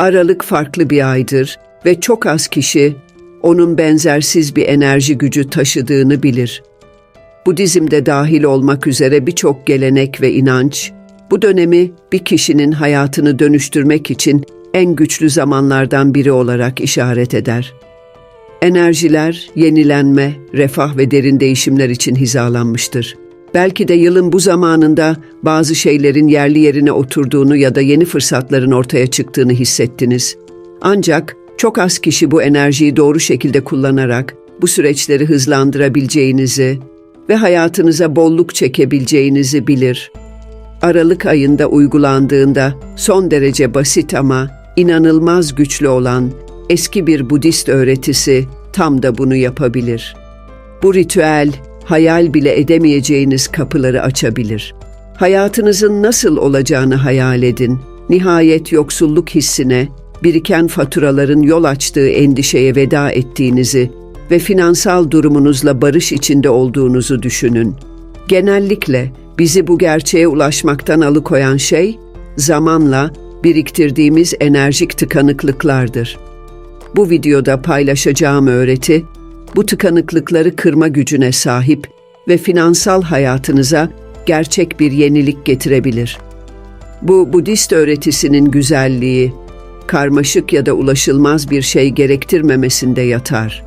Aralık farklı bir aydır ve çok az kişi onun benzersiz bir enerji gücü taşıdığını bilir. Budizm'de dahil olmak üzere birçok gelenek ve inanç, bu dönemi bir kişinin hayatını dönüştürmek için en güçlü zamanlardan biri olarak işaret eder. Enerjiler, yenilenme, refah ve derin değişimler için hizalanmıştır. Belki de yılın bu zamanında bazı şeylerin yerli yerine oturduğunu ya da yeni fırsatların ortaya çıktığını hissettiniz. Ancak çok az kişi bu enerjiyi doğru şekilde kullanarak bu süreçleri hızlandırabileceğinizi ve hayatınıza bolluk çekebileceğinizi bilir. Aralık ayında uygulandığında son derece basit ama inanılmaz güçlü olan eski bir Budist öğretisi tam da bunu yapabilir. Bu ritüel hayal bile edemeyeceğiniz kapıları açabilir. Hayatınızın nasıl olacağını hayal edin. Nihayet yoksulluk hissine, biriken faturaların yol açtığı endişeye veda ettiğinizi ve finansal durumunuzla barış içinde olduğunuzu düşünün. Genellikle bizi bu gerçeğe ulaşmaktan alıkoyan şey, zamanla biriktirdiğimiz enerjik tıkanıklıklardır. Bu videoda paylaşacağım öğreti, bu tıkanıklıkları kırma gücüne sahip ve finansal hayatınıza gerçek bir yenilik getirebilir. Bu Budist öğretisinin güzelliği, karmaşık ya da ulaşılmaz bir şey gerektirmemesinde yatar.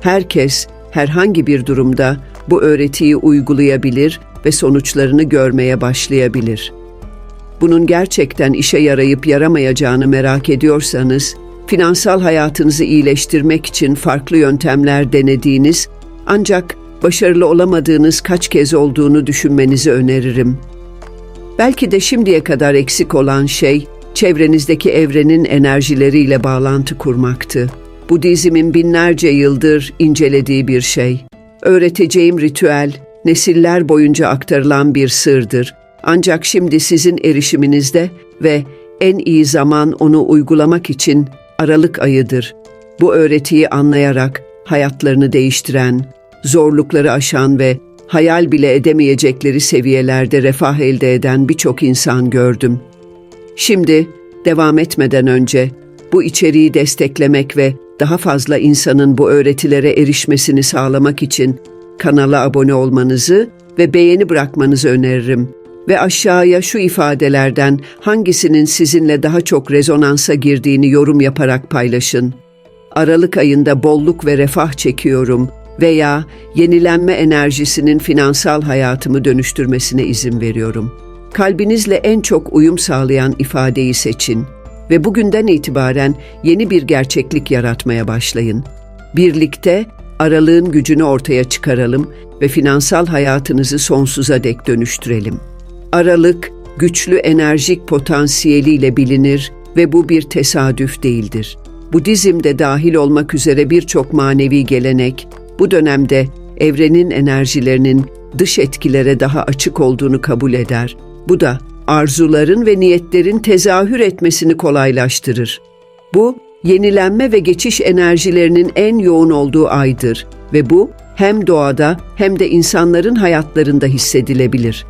Herkes herhangi bir durumda bu öğretiyi uygulayabilir ve sonuçlarını görmeye başlayabilir. Bunun gerçekten işe yarayıp yaramayacağını merak ediyorsanız, finansal hayatınızı iyileştirmek için farklı yöntemler denediğiniz ancak başarılı olamadığınız kaç kez olduğunu düşünmenizi öneririm. Belki de şimdiye kadar eksik olan şey çevrenizdeki evrenin enerjileriyle bağlantı kurmaktı. Budizmin binlerce yıldır incelediği bir şey. Öğreteceğim ritüel nesiller boyunca aktarılan bir sırdır. Ancak şimdi sizin erişiminizde ve en iyi zaman onu uygulamak için Aralık ayıdır. Bu öğretiyi anlayarak hayatlarını değiştiren, zorlukları aşan ve hayal bile edemeyecekleri seviyelerde refah elde eden birçok insan gördüm. Şimdi devam etmeden önce bu içeriği desteklemek ve daha fazla insanın bu öğretilere erişmesini sağlamak için kanala abone olmanızı ve beğeni bırakmanızı öneririm. Ve aşağıya şu ifadelerden hangisinin sizinle daha çok rezonansa girdiğini yorum yaparak paylaşın. Aralık ayında bolluk ve refah çekiyorum veya yenilenme enerjisinin finansal hayatımı dönüştürmesine izin veriyorum. Kalbinizle en çok uyum sağlayan ifadeyi seçin ve bugünden itibaren yeni bir gerçeklik yaratmaya başlayın. Birlikte aralığın gücünü ortaya çıkaralım ve finansal hayatınızı sonsuza dek dönüştürelim. Aralık, güçlü enerjik potansiyeliyle bilinir ve bu bir tesadüf değildir. Budizm'de dahil olmak üzere birçok manevi gelenek, bu dönemde evrenin enerjilerinin dış etkilere daha açık olduğunu kabul eder. Bu da arzuların ve niyetlerin tezahür etmesini kolaylaştırır. Bu, yenilenme ve geçiş enerjilerinin en yoğun olduğu aydır ve bu hem doğada hem de insanların hayatlarında hissedilebilir.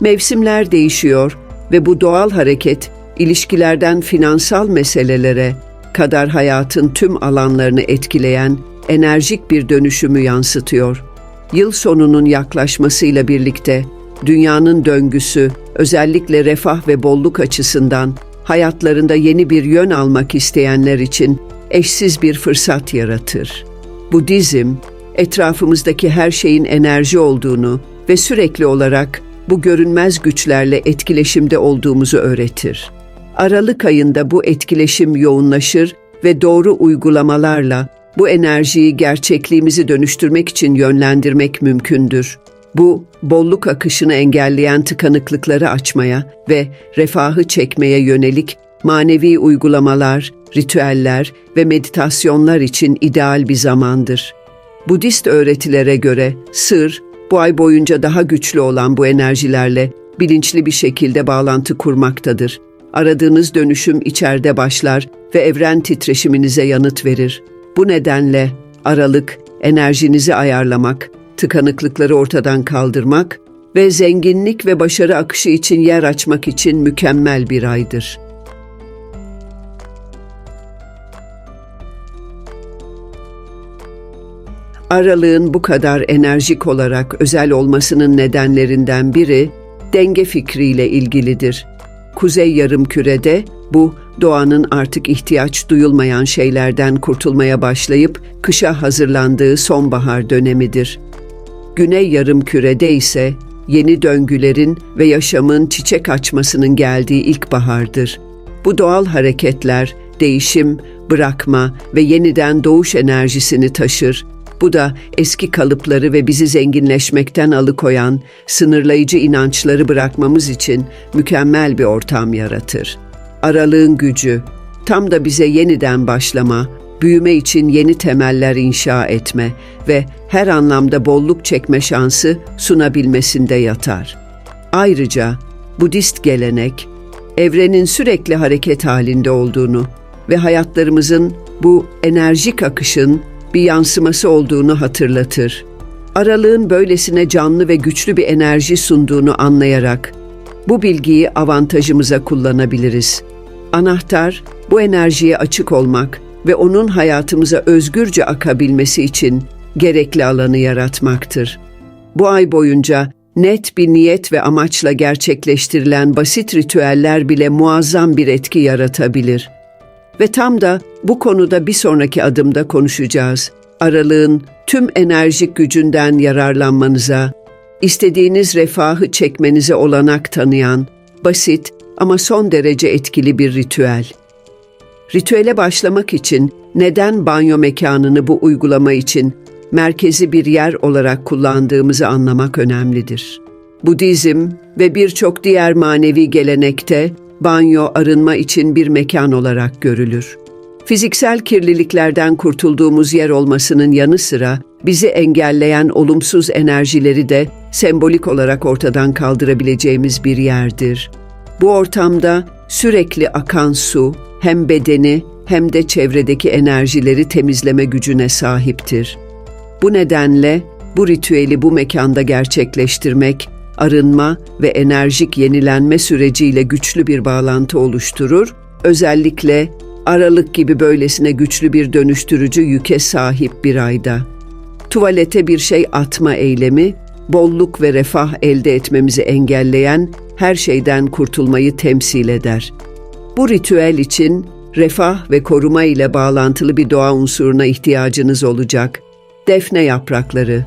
Mevsimler değişiyor ve bu doğal hareket ilişkilerden finansal meselelere kadar hayatın tüm alanlarını etkileyen enerjik bir dönüşümü yansıtıyor. Yıl sonunun yaklaşmasıyla birlikte dünyanın döngüsü özellikle refah ve bolluk açısından hayatlarında yeni bir yön almak isteyenler için eşsiz bir fırsat yaratır. Budizm, etrafımızdaki her şeyin enerji olduğunu ve sürekli olarak bu görünmez güçlerle etkileşimde olduğumuzu öğretir. Aralık ayında bu etkileşim yoğunlaşır ve doğru uygulamalarla bu enerjiyi gerçekliğimizi dönüştürmek için yönlendirmek mümkündür. Bu, bolluk akışını engelleyen tıkanıklıkları açmaya ve refahı çekmeye yönelik manevi uygulamalar, ritüeller ve meditasyonlar için ideal bir zamandır. Budist öğretilere göre sır, bu ay boyunca daha güçlü olan bu enerjilerle bilinçli bir şekilde bağlantı kurmaktadır. Aradığınız dönüşüm içeride başlar ve evren titreşiminize yanıt verir. Bu nedenle aralık, enerjinizi ayarlamak, tıkanıklıkları ortadan kaldırmak ve zenginlik ve başarı akışı için yer açmak için mükemmel bir aydır. Aralığın bu kadar enerjik olarak özel olmasının nedenlerinden biri denge fikriyle ilgilidir. Kuzey yarımkürede bu doğanın artık ihtiyaç duyulmayan şeylerden kurtulmaya başlayıp kışa hazırlandığı sonbahar dönemidir. Güney yarımkürede ise yeni döngülerin ve yaşamın çiçek açmasının geldiği ilkbahardır. Bu doğal hareketler değişim, bırakma ve yeniden doğuş enerjisini taşır. Bu da eski kalıpları ve bizi zenginleşmekten alıkoyan, sınırlayıcı inançları bırakmamız için mükemmel bir ortam yaratır. Aralığın gücü, tam da bize yeniden başlama, büyüme için yeni temeller inşa etme ve her anlamda bolluk çekme şansı sunabilmesinde yatar. Ayrıca Budist gelenek, evrenin sürekli hareket halinde olduğunu ve hayatlarımızın bu enerjik akışın bir yansıması olduğunu hatırlatır. Aralığın böylesine canlı ve güçlü bir enerji sunduğunu anlayarak bu bilgiyi avantajımıza kullanabiliriz. Anahtar bu enerjiye açık olmak ve onun hayatımıza özgürce akabilmesi için gerekli alanı yaratmaktır. Bu ay boyunca net bir niyet ve amaçla gerçekleştirilen basit ritüeller bile muazzam bir etki yaratabilir. Ve tam da bu konuda bir sonraki adımda konuşacağız. Aralığın tüm enerjik gücünden yararlanmanıza, istediğiniz refahı çekmenize olanak tanıyan, basit ama son derece etkili bir ritüel. Ritüele başlamak için neden banyo mekanını bu uygulama için merkezi bir yer olarak kullandığımızı anlamak önemlidir. Budizm ve birçok diğer manevi gelenekte banyo arınma için bir mekan olarak görülür. Fiziksel kirliliklerden kurtulduğumuz yer olmasının yanı sıra bizi engelleyen olumsuz enerjileri de sembolik olarak ortadan kaldırabileceğimiz bir yerdir. Bu ortamda sürekli akan su hem bedeni hem de çevredeki enerjileri temizleme gücüne sahiptir. Bu nedenle bu ritüeli bu mekanda gerçekleştirmek, arınma ve enerjik yenilenme süreciyle güçlü bir bağlantı oluşturur. Özellikle Aralık gibi böylesine güçlü bir dönüştürücü yüke sahip bir ayda. Tuvalete bir şey atma eylemi, bolluk ve refah elde etmemizi engelleyen her şeyden kurtulmayı temsil eder. Bu ritüel için refah ve koruma ile bağlantılı bir doğa unsuruna ihtiyacınız olacak. Defne yaprakları.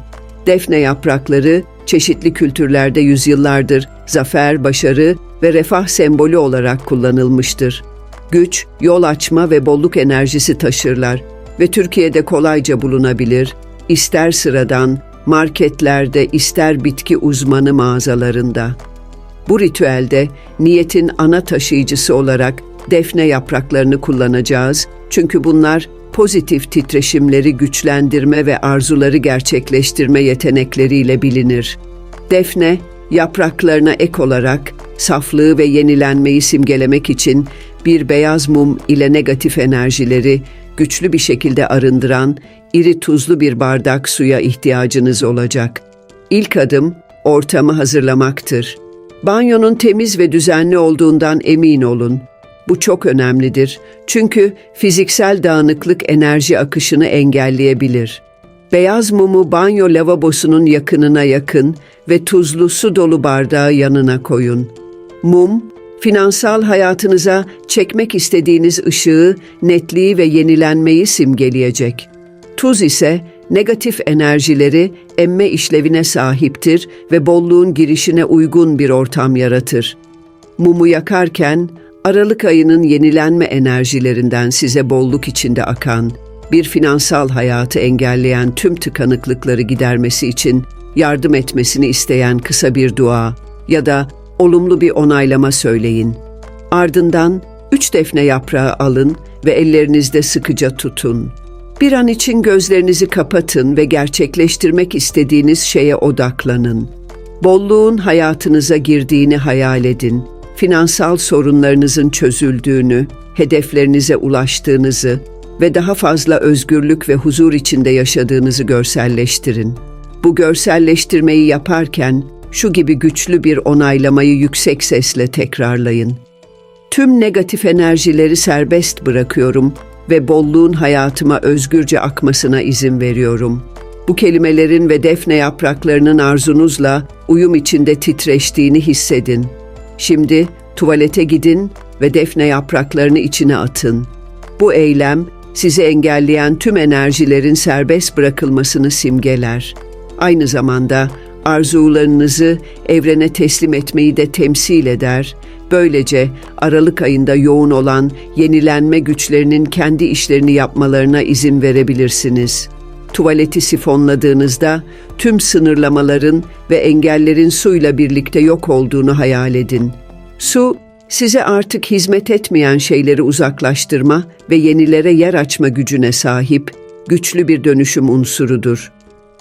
Defne yaprakları çeşitli kültürlerde yüzyıllardır zafer, başarı ve refah sembolü olarak kullanılmıştır. Güç, yol açma ve bolluk enerjisi taşırlar ve Türkiye'de kolayca bulunabilir. İster sıradan, marketlerde, ister bitki uzmanı mağazalarında. Bu ritüelde niyetin ana taşıyıcısı olarak defne yapraklarını kullanacağız. Çünkü bunlar pozitif titreşimleri güçlendirme ve arzuları gerçekleştirme yetenekleriyle bilinir. Defne, yapraklarına ek olarak saflığı ve yenilenmeyi simgelemek için bir beyaz mum ile negatif enerjileri güçlü bir şekilde arındıran iri tuzlu bir bardak suya ihtiyacınız olacak. İlk adım ortamı hazırlamaktır. Banyonun temiz ve düzenli olduğundan emin olun. Bu çok önemlidir çünkü fiziksel dağınıklık enerji akışını engelleyebilir. Beyaz mumu banyo lavabosunun yakınına yakın ve tuzlu su dolu bardağı yanına koyun. Mum, finansal hayatınıza çekmek istediğiniz ışığı, netliği ve yenilenmeyi simgeleyecek. Tuz ise negatif enerjileri emme işlevine sahiptir ve bolluğun girişine uygun bir ortam yaratır. Mumu yakarken Aralık ayının yenilenme enerjilerinden size bolluk içinde akan, bir finansal hayatı engelleyen tüm tıkanıklıkları gidermesi için yardım etmesini isteyen kısa bir dua ya da olumlu bir onaylama söyleyin. Ardından üç defne yaprağı alın ve ellerinizde sıkıca tutun. Bir an için gözlerinizi kapatın ve gerçekleştirmek istediğiniz şeye odaklanın. Bolluğun hayatınıza girdiğini hayal edin. Finansal sorunlarınızın çözüldüğünü, hedeflerinize ulaştığınızı ve daha fazla özgürlük ve huzur içinde yaşadığınızı görselleştirin. Bu görselleştirmeyi yaparken şu gibi güçlü bir onaylamayı yüksek sesle tekrarlayın. Tüm negatif enerjileri serbest bırakıyorum ve bolluğun hayatıma özgürce akmasına izin veriyorum. Bu kelimelerin ve defne yapraklarının arzunuzla uyum içinde titreştiğini hissedin. Şimdi tuvalete gidin ve defne yapraklarını içine atın. Bu eylem sizi engelleyen tüm enerjilerin serbest bırakılmasını simgeler. Aynı zamanda arzularınızı evrene teslim etmeyi de temsil eder. Böylece Aralık ayında yoğun olan yenilenme güçlerinin kendi işlerini yapmalarına izin verebilirsiniz. Tuvaleti sifonladığınızda tüm sınırlamaların ve engellerin suyla birlikte yok olduğunu hayal edin. Su, size artık hizmet etmeyen şeyleri uzaklaştırma ve yenilere yer açma gücüne sahip güçlü bir dönüşüm unsurudur.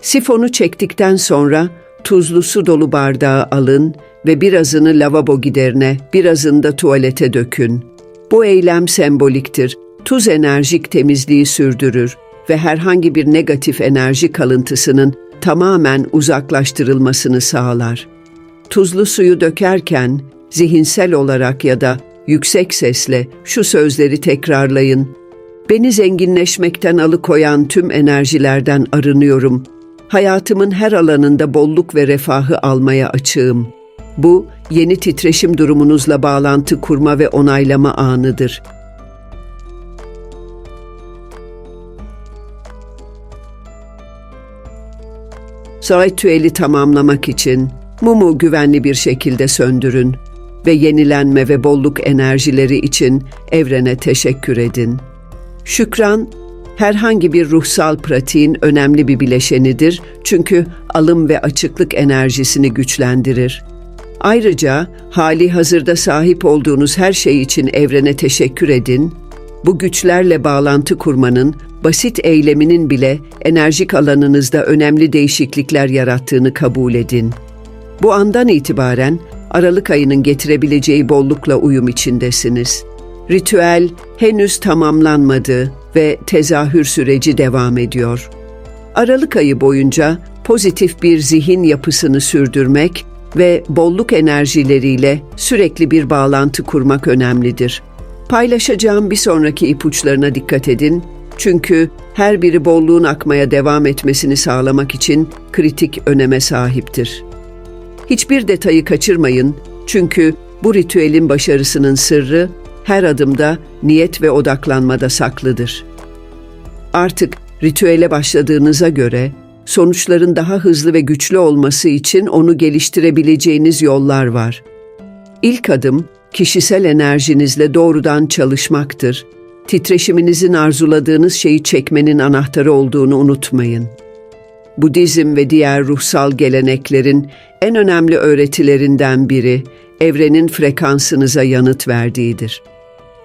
Sifonu çektikten sonra tuzlu su dolu bardağı alın ve birazını lavabo giderine, birazını da tuvalete dökün. Bu eylem semboliktir. Tuz enerjik temizliği sürdürür ve herhangi bir negatif enerji kalıntısının tamamen uzaklaştırılmasını sağlar. Tuzlu suyu dökerken zihinsel olarak ya da yüksek sesle şu sözleri tekrarlayın. Beni zenginleşmekten alıkoyan tüm enerjilerden arınıyorum. Hayatımın her alanında bolluk ve refahı almaya açığım. Bu, yeni titreşim durumunuzla bağlantı kurma ve onaylama anıdır. Ritüeli tamamlamak için mumu güvenli bir şekilde söndürün ve yenilenme ve bolluk enerjileri için evrene teşekkür edin. Şükran, herhangi bir ruhsal pratiğin önemli bir bileşenidir çünkü alım ve açıklık enerjisini güçlendirir. Ayrıca hali hazırda sahip olduğunuz her şey için evrene teşekkür edin. Bu güçlerle bağlantı kurmanın, basit eyleminin bile enerjik alanınızda önemli değişiklikler yarattığını kabul edin. Bu andan itibaren Aralık ayının getirebileceği bollukla uyum içindesiniz. Ritüel henüz tamamlanmadı ve tezahür süreci devam ediyor. Aralık ayı boyunca pozitif bir zihin yapısını sürdürmek ve bolluk enerjileriyle sürekli bir bağlantı kurmak önemlidir. Paylaşacağım bir sonraki ipuçlarına dikkat edin çünkü her biri bolluğun akmaya devam etmesini sağlamak için kritik öneme sahiptir. Hiçbir detayı kaçırmayın çünkü bu ritüelin başarısının sırrı her adımda niyet ve odaklanmada saklıdır. Artık ritüele başladığınıza göre sonuçların daha hızlı ve güçlü olması için onu geliştirebileceğiniz yollar var. İlk adım kişisel enerjinizle doğrudan çalışmaktır. Titreşiminizin arzuladığınız şeyi çekmenin anahtarı olduğunu unutmayın. Budizm ve diğer ruhsal geleneklerin en önemli öğretilerinden biri evrenin frekansınıza yanıt verdiğidir.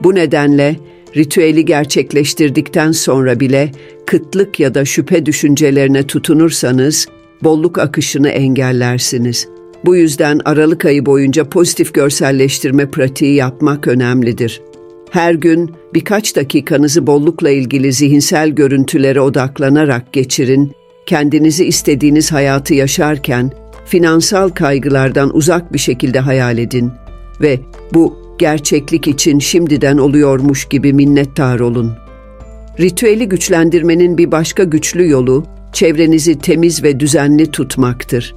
Bu nedenle ritüeli gerçekleştirdikten sonra bile kıtlık ya da şüphe düşüncelerine tutunursanız bolluk akışını engellersiniz. Bu yüzden Aralık ayı boyunca pozitif görselleştirme pratiği yapmak önemlidir. Her gün birkaç dakikanızı bollukla ilgili zihinsel görüntülere odaklanarak geçirin. Kendinizi istediğiniz hayatı yaşarken finansal kaygılardan uzak bir şekilde hayal edin ve bu gerçeklik için şimdiden oluyormuş gibi minnettar olun. Ritüeli güçlendirmenin bir başka güçlü yolu çevrenizi temiz ve düzenli tutmaktır.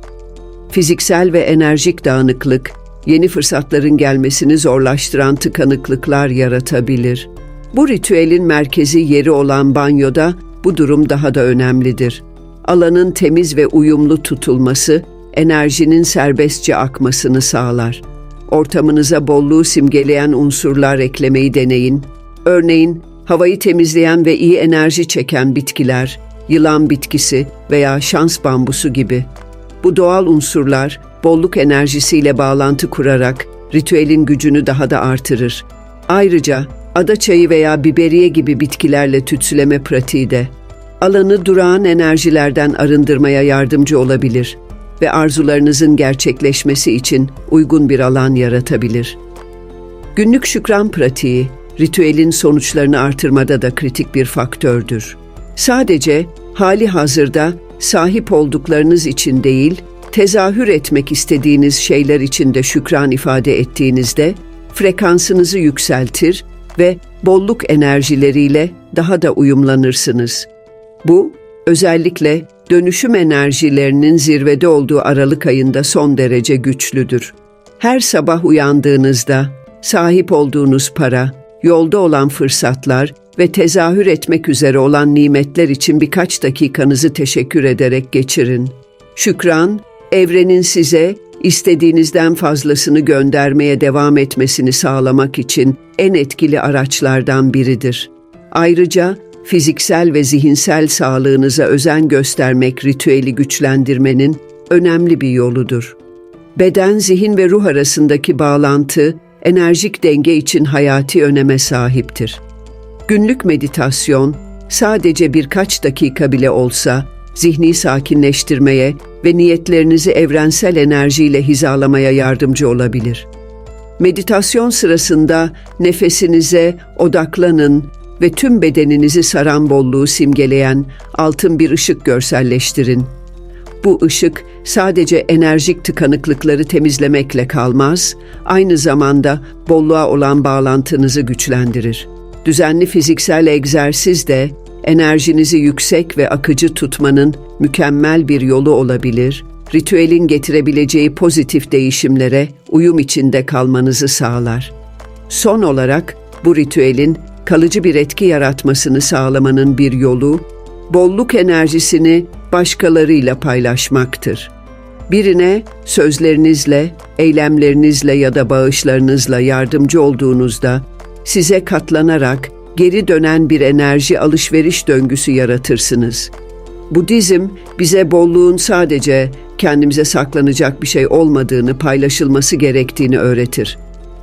Fiziksel ve enerjik dağınıklık yeni fırsatların gelmesini zorlaştıran tıkanıklıklar yaratabilir. Bu ritüelin merkezi yeri olan banyoda bu durum daha da önemlidir. Alanın temiz ve uyumlu tutulması enerjinin serbestçe akmasını sağlar. Ortamınıza bolluğu simgeleyen unsurlar eklemeyi deneyin. Örneğin havayı temizleyen ve iyi enerji çeken bitkiler, yılan bitkisi veya şans bambusu gibi. Bu doğal unsurlar bolluk enerjisiyle bağlantı kurarak ritüelin gücünü daha da artırır. Ayrıca ada çayı veya biberiye gibi bitkilerle tütsüleme pratiği de alanı durağan enerjilerden arındırmaya yardımcı olabilir ve arzularınızın gerçekleşmesi için uygun bir alan yaratabilir. Günlük şükran pratiği, ritüelin sonuçlarını artırmada da kritik bir faktördür. Sadece hali hazırda sahip olduklarınız için değil, tezahür etmek istediğiniz şeyler için de şükran ifade ettiğinizde frekansınızı yükseltir ve bolluk enerjileriyle daha da uyumlanırsınız. Bu özellikle dönüşüm enerjilerinin zirvede olduğu Aralık ayında son derece güçlüdür. Her sabah uyandığınızda sahip olduğunuz para, yolda olan fırsatlar ve tezahür etmek üzere olan nimetler için birkaç dakikanızı teşekkür ederek geçirin. Şükran, evrenin size istediğinizden fazlasını göndermeye devam etmesini sağlamak için en etkili araçlardan biridir. Ayrıca fiziksel ve zihinsel sağlığınıza özen göstermek ritüeli güçlendirmenin önemli bir yoludur. Beden, zihin ve ruh arasındaki bağlantı enerjik denge için hayati öneme sahiptir. Günlük meditasyon sadece birkaç dakika bile olsa zihni sakinleştirmeye ve niyetlerinizi evrensel enerjiyle hizalamaya yardımcı olabilir. Meditasyon sırasında nefesinize odaklanın ve tüm bedeninizi saran bolluğu simgeleyen altın bir ışık görselleştirin. Bu ışık sadece enerjik tıkanıklıkları temizlemekle kalmaz, aynı zamanda bolluğa olan bağlantınızı güçlendirir. Düzenli fiziksel egzersiz de enerjinizi yüksek ve akıcı tutmanın mükemmel bir yolu olabilir. Ritüelin getirebileceği pozitif değişimlere uyum içinde kalmanızı sağlar. Son olarak bu ritüelin kalıcı bir etki yaratmasını sağlamanın bir yolu, bolluk enerjisini başkalarıyla paylaşmaktır. Birine sözlerinizle, eylemlerinizle ya da bağışlarınızla yardımcı olduğunuzda size katlanarak geri dönen bir enerji alışveriş döngüsü yaratırsınız. Budizm bize bolluğun sadece kendimize saklanacak bir şey olmadığını, paylaşılması gerektiğini öğretir.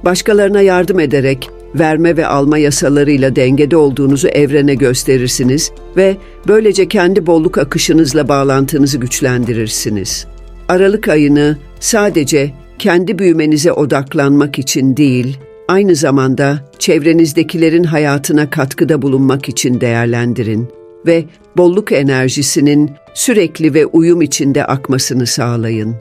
Başkalarına yardım ederek verme ve alma yasalarıyla dengede olduğunuzu evrene gösterirsiniz ve böylece kendi bolluk akışınızla bağlantınızı güçlendirirsiniz. Aralık ayını sadece kendi büyümenize odaklanmak için değil, aynı zamanda çevrenizdekilerin hayatına katkıda bulunmak için değerlendirin ve bolluk enerjisinin sürekli ve uyum içinde akmasını sağlayın.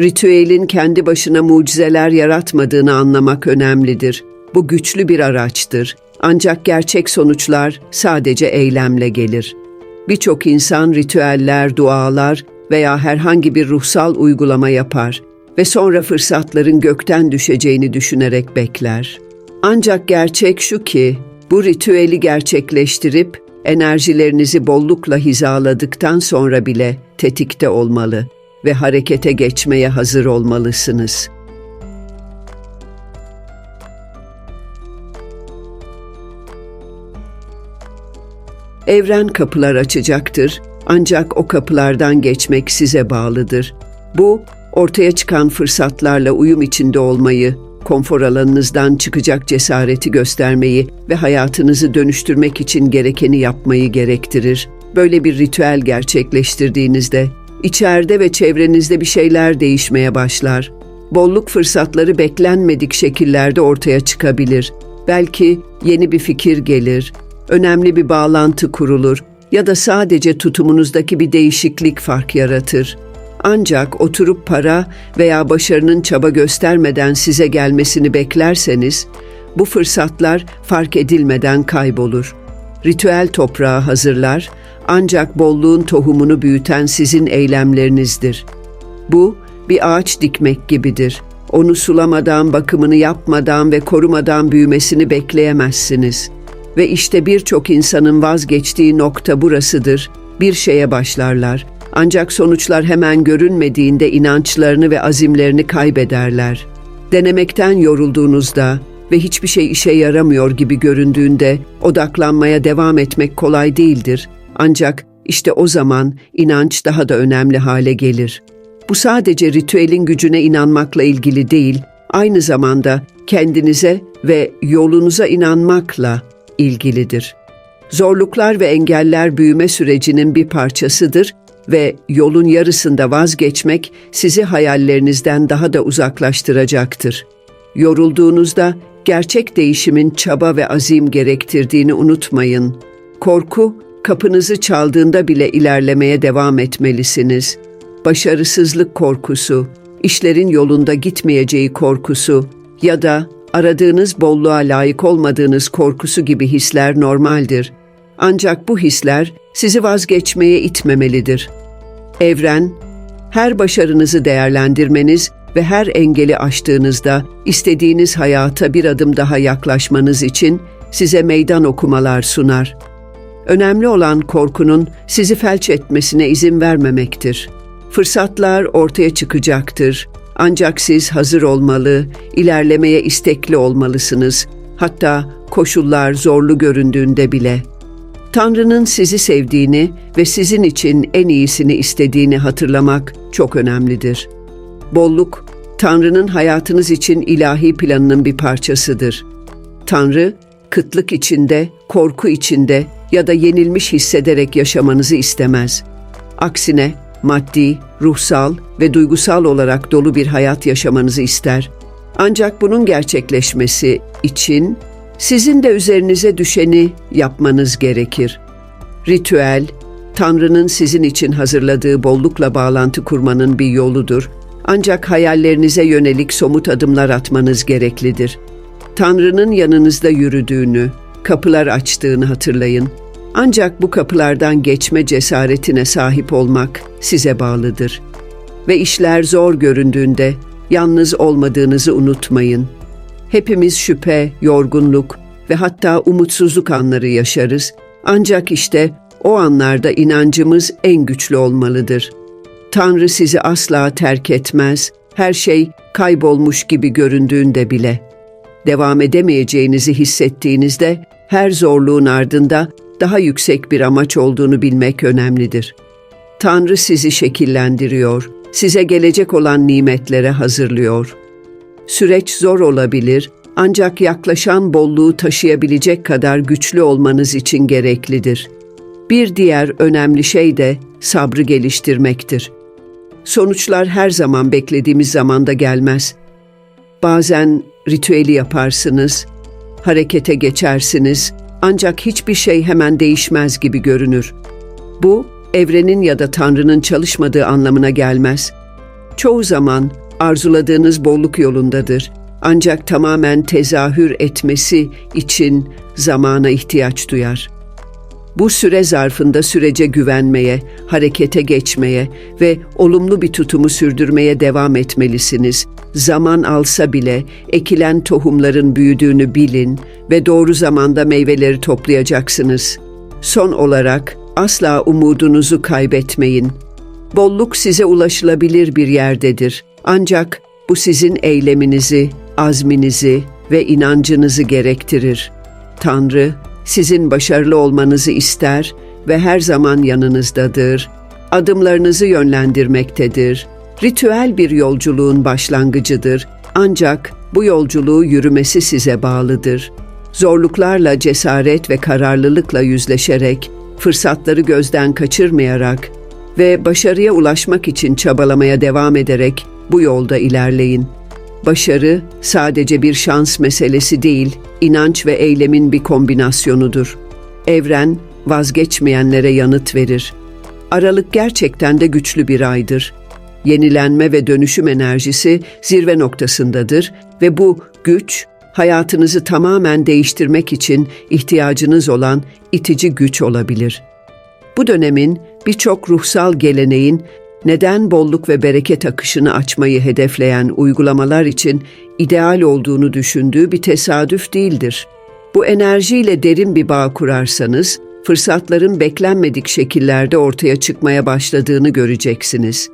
Ritüelin kendi başına mucizeler yaratmadığını anlamak önemlidir. Bu güçlü bir araçtır. Ancak gerçek sonuçlar sadece eylemle gelir. Birçok insan ritüeller, dualar veya herhangi bir ruhsal uygulama yapar ve sonra fırsatların gökten düşeceğini düşünerek bekler. Ancak gerçek şu ki, bu ritüeli gerçekleştirip enerjilerinizi bollukla hizaladıktan sonra bile tetikte olmalı ve harekete geçmeye hazır olmalısınız. Evren kapılar açacaktır ancak o kapılardan geçmek size bağlıdır. Bu ortaya çıkan fırsatlarla uyum içinde olmayı, konfor alanınızdan çıkacak cesareti göstermeyi ve hayatınızı dönüştürmek için gerekeni yapmayı gerektirir. Böyle bir ritüel gerçekleştirdiğinizde içeride ve çevrenizde bir şeyler değişmeye başlar. Bolluk fırsatları beklenmedik şekillerde ortaya çıkabilir. Belki yeni bir fikir gelir, önemli bir bağlantı kurulur ya da sadece tutumunuzdaki bir değişiklik fark yaratır. Ancak oturup para veya başarının çaba göstermeden size gelmesini beklerseniz, bu fırsatlar fark edilmeden kaybolur. Ritüel toprağı hazırlar, ancak bolluğun tohumunu büyüten sizin eylemlerinizdir. Bu, bir ağaç dikmek gibidir. Onu sulamadan, bakımını yapmadan ve korumadan büyümesini bekleyemezsiniz. Ve işte birçok insanın vazgeçtiği nokta burasıdır. Bir şeye başlarlar. Ancak sonuçlar hemen görünmediğinde inançlarını ve azimlerini kaybederler. Denemekten yorulduğunuzda ve hiçbir şey işe yaramıyor gibi göründüğünde odaklanmaya devam etmek kolay değildir. Ancak işte o zaman inanç daha da önemli hale gelir. Bu sadece ritüelin gücüne inanmakla ilgili değil, aynı zamanda kendinize ve yolunuza inanmakla ilgilidir. Zorluklar ve engeller büyüme sürecinin bir parçasıdır ve yolun yarısında vazgeçmek sizi hayallerinizden daha da uzaklaştıracaktır. Yorulduğunuzda gerçek değişimin çaba ve azim gerektirdiğini unutmayın. Korku kapınızı çaldığında bile ilerlemeye devam etmelisiniz. Başarısızlık korkusu, işlerin yolunda gitmeyeceği korkusu ya da aradığınız bolluğa layık olmadığınız korkusu gibi hisler normaldir. Ancak bu hisler sizi vazgeçmeye itmemelidir. Evren, her başarınızı değerlendirmeniz ve her engeli aştığınızda istediğiniz hayata bir adım daha yaklaşmanız için size meydan okumalar sunar. Önemli olan korkunun sizi felç etmesine izin vermemektir. Fırsatlar ortaya çıkacaktır. Ancak siz hazır olmalı, ilerlemeye istekli olmalısınız. Hatta koşullar zorlu göründüğünde bile. Tanrı'nın sizi sevdiğini ve sizin için en iyisini istediğini hatırlamak çok önemlidir. Bolluk, Tanrı'nın hayatınız için ilahi planının bir parçasıdır. Tanrı, kıtlık içinde, korku içinde ya da yenilmiş hissederek yaşamanızı istemez. Aksine maddi, ruhsal ve duygusal olarak dolu bir hayat yaşamanızı ister. Ancak bunun gerçekleşmesi için sizin de üzerinize düşeni yapmanız gerekir. Ritüel, Tanrı'nın sizin için hazırladığı bollukla bağlantı kurmanın bir yoludur. Ancak hayallerinize yönelik somut adımlar atmanız gereklidir. Tanrı'nın yanınızda yürüdüğünü, kapılar açtığını hatırlayın. Ancak bu kapılardan geçme cesaretine sahip olmak size bağlıdır. Ve işler zor göründüğünde yalnız olmadığınızı unutmayın. Hepimiz şüphe, yorgunluk ve hatta umutsuzluk anları yaşarız. Ancak işte o anlarda inancımız en güçlü olmalıdır. Tanrı sizi asla terk etmez, her şey kaybolmuş gibi göründüğünde bile. Devam edemeyeceğinizi hissettiğinizde her zorluğun ardında daha yüksek bir amaç olduğunu bilmek önemlidir. Tanrı sizi şekillendiriyor, size gelecek olan nimetlere hazırlıyor. Süreç zor olabilir ancak yaklaşan bolluğu taşıyabilecek kadar güçlü olmanız için gereklidir. Bir diğer önemli şey de sabrı geliştirmektir. Sonuçlar her zaman beklediğimiz zamanda gelmez. Bazen ritüeli yaparsınız, harekete geçersiniz ancak hiçbir şey hemen değişmez gibi görünür. Bu, evrenin ya da Tanrı'nın çalışmadığı anlamına gelmez. Çoğu zaman arzuladığınız bolluk yolundadır. Ancak tamamen tezahür etmesi için zamana ihtiyaç duyar. Bu süre zarfında sürece güvenmeye, harekete geçmeye ve olumlu bir tutumu sürdürmeye devam etmelisiniz. Zaman alsa bile ekilen tohumların büyüdüğünü bilin ve doğru zamanda meyveleri toplayacaksınız. Son olarak asla umudunuzu kaybetmeyin. Bolluk size ulaşılabilir bir yerdedir. Ancak bu sizin eyleminizi, azminizi ve inancınızı gerektirir. Tanrı sizin başarılı olmanızı ister ve her zaman yanınızdadır. Adımlarınızı yönlendirmektedir. Ritüel bir yolculuğun başlangıcıdır. Ancak bu yolculuğu yürümesi size bağlıdır. Zorluklarla cesaret ve kararlılıkla yüzleşerek, fırsatları gözden kaçırmayarak ve başarıya ulaşmak için çabalamaya devam ederek bu yolda ilerleyin. Başarı sadece bir şans meselesi değil, inanç ve eylemin bir kombinasyonudur. Evren vazgeçmeyenlere yanıt verir. Aralık gerçekten de güçlü bir aydır. Yenilenme ve dönüşüm enerjisi zirve noktasındadır ve bu güç hayatınızı tamamen değiştirmek için ihtiyacınız olan itici güç olabilir. Bu dönemin birçok ruhsal geleneğin neden bolluk ve bereket akışını açmayı hedefleyen uygulamalar için ideal olduğunu düşündüğü bir tesadüf değildir. Bu enerjiyle derin bir bağ kurarsanız, fırsatların beklenmedik şekillerde ortaya çıkmaya başladığını göreceksiniz.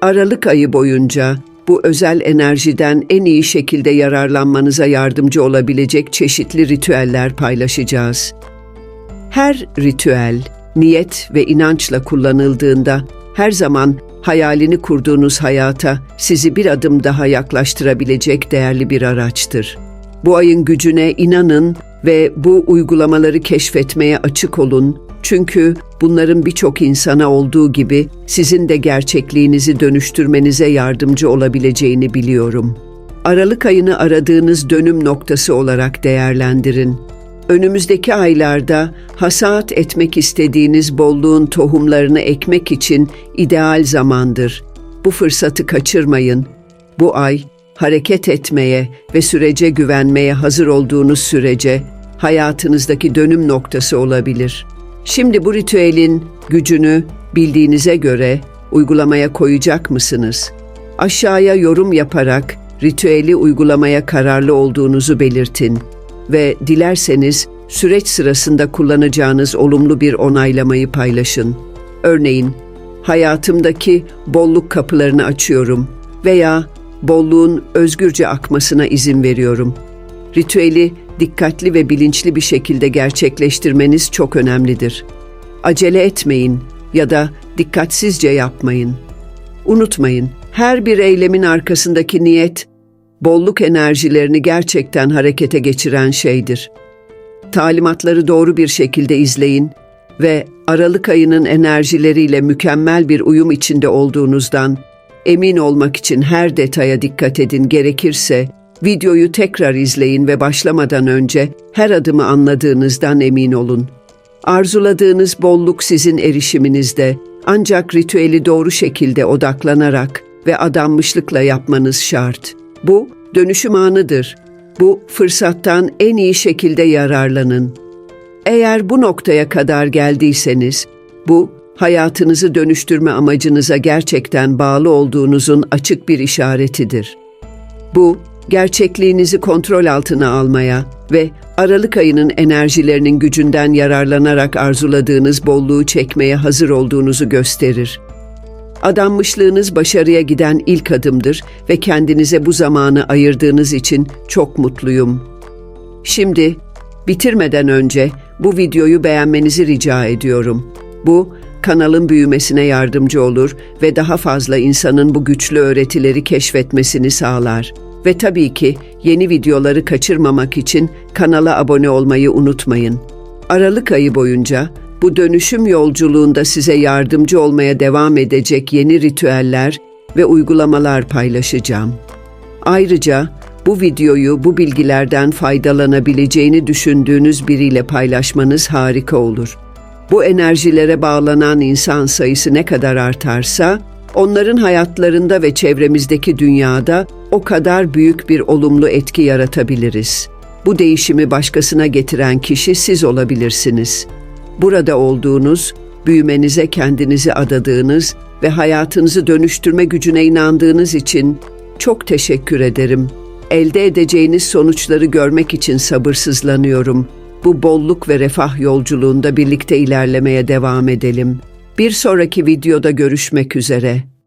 Aralık ayı boyunca bu özel enerjiden en iyi şekilde yararlanmanıza yardımcı olabilecek çeşitli ritüeller paylaşacağız. Her ritüel, niyet ve inançla kullanıldığında her zaman hayalini kurduğunuz hayata sizi bir adım daha yaklaştırabilecek değerli bir araçtır. Bu ayın gücüne inanın ve bu uygulamaları keşfetmeye açık olun çünkü bunların birçok insana olduğu gibi sizin de gerçekliğinizi dönüştürmenize yardımcı olabileceğini biliyorum. Aralık ayını aradığınız dönüm noktası olarak değerlendirin. Önümüzdeki aylarda hasat etmek istediğiniz bolluğun tohumlarını ekmek için ideal zamandır. Bu fırsatı kaçırmayın. Bu ay hareket etmeye ve sürece güvenmeye hazır olduğunuz sürece hayatınızdaki dönüm noktası olabilir. Şimdi bu ritüelin gücünü bildiğinize göre uygulamaya koyacak mısınız? Aşağıya yorum yaparak ritüeli uygulamaya kararlı olduğunuzu belirtin ve dilerseniz süreç sırasında kullanacağınız olumlu bir onaylamayı paylaşın. Örneğin, hayatımdaki bolluk kapılarını açıyorum veya bolluğun özgürce akmasına izin veriyorum. Ritüeli dikkatli ve bilinçli bir şekilde gerçekleştirmeniz çok önemlidir. Acele etmeyin ya da dikkatsizce yapmayın. Unutmayın, her bir eylemin arkasındaki niyet, bolluk enerjilerini gerçekten harekete geçiren şeydir. Talimatları doğru bir şekilde izleyin ve Aralık ayının enerjileriyle mükemmel bir uyum içinde olduğunuzdan emin olmak için her detaya dikkat edin gerekirse videoyu tekrar izleyin ve başlamadan önce her adımı anladığınızdan emin olun. Arzuladığınız bolluk sizin erişiminizde ancak ritüeli doğru şekilde odaklanarak ve adanmışlıkla yapmanız şart. Bu dönüşüm anıdır. Bu fırsattan en iyi şekilde yararlanın. Eğer bu noktaya kadar geldiyseniz, bu hayatınızı dönüştürme amacınıza gerçekten bağlı olduğunuzun açık bir işaretidir. Bu, gerçekliğinizi kontrol altına almaya ve Aralık ayının enerjilerinin gücünden yararlanarak arzuladığınız bolluğu çekmeye hazır olduğunuzu gösterir. Adanmışlığınız başarıya giden ilk adımdır ve kendinize bu zamanı ayırdığınız için çok mutluyum. Şimdi bitirmeden önce bu videoyu beğenmenizi rica ediyorum. Bu kanalın büyümesine yardımcı olur ve daha fazla insanın bu güçlü öğretileri keşfetmesini sağlar. Ve tabii ki yeni videoları kaçırmamak için kanala abone olmayı unutmayın. Aralık ayı boyunca bu dönüşüm yolculuğunda size yardımcı olmaya devam edecek yeni ritüeller ve uygulamalar paylaşacağım. Ayrıca bu videoyu bu bilgilerden faydalanabileceğini düşündüğünüz biriyle paylaşmanız harika olur. Bu enerjilere bağlanan insan sayısı ne kadar artarsa, onların hayatlarında ve çevremizdeki dünyada o kadar büyük bir olumlu etki yaratabiliriz. Bu değişimi başkasına getiren kişi siz olabilirsiniz. Burada olduğunuz, büyümenize kendinizi adadığınız ve hayatınızı dönüştürme gücüne inandığınız için çok teşekkür ederim. Elde edeceğiniz sonuçları görmek için sabırsızlanıyorum. Bu bolluk ve refah yolculuğunda birlikte ilerlemeye devam edelim. Bir sonraki videoda görüşmek üzere.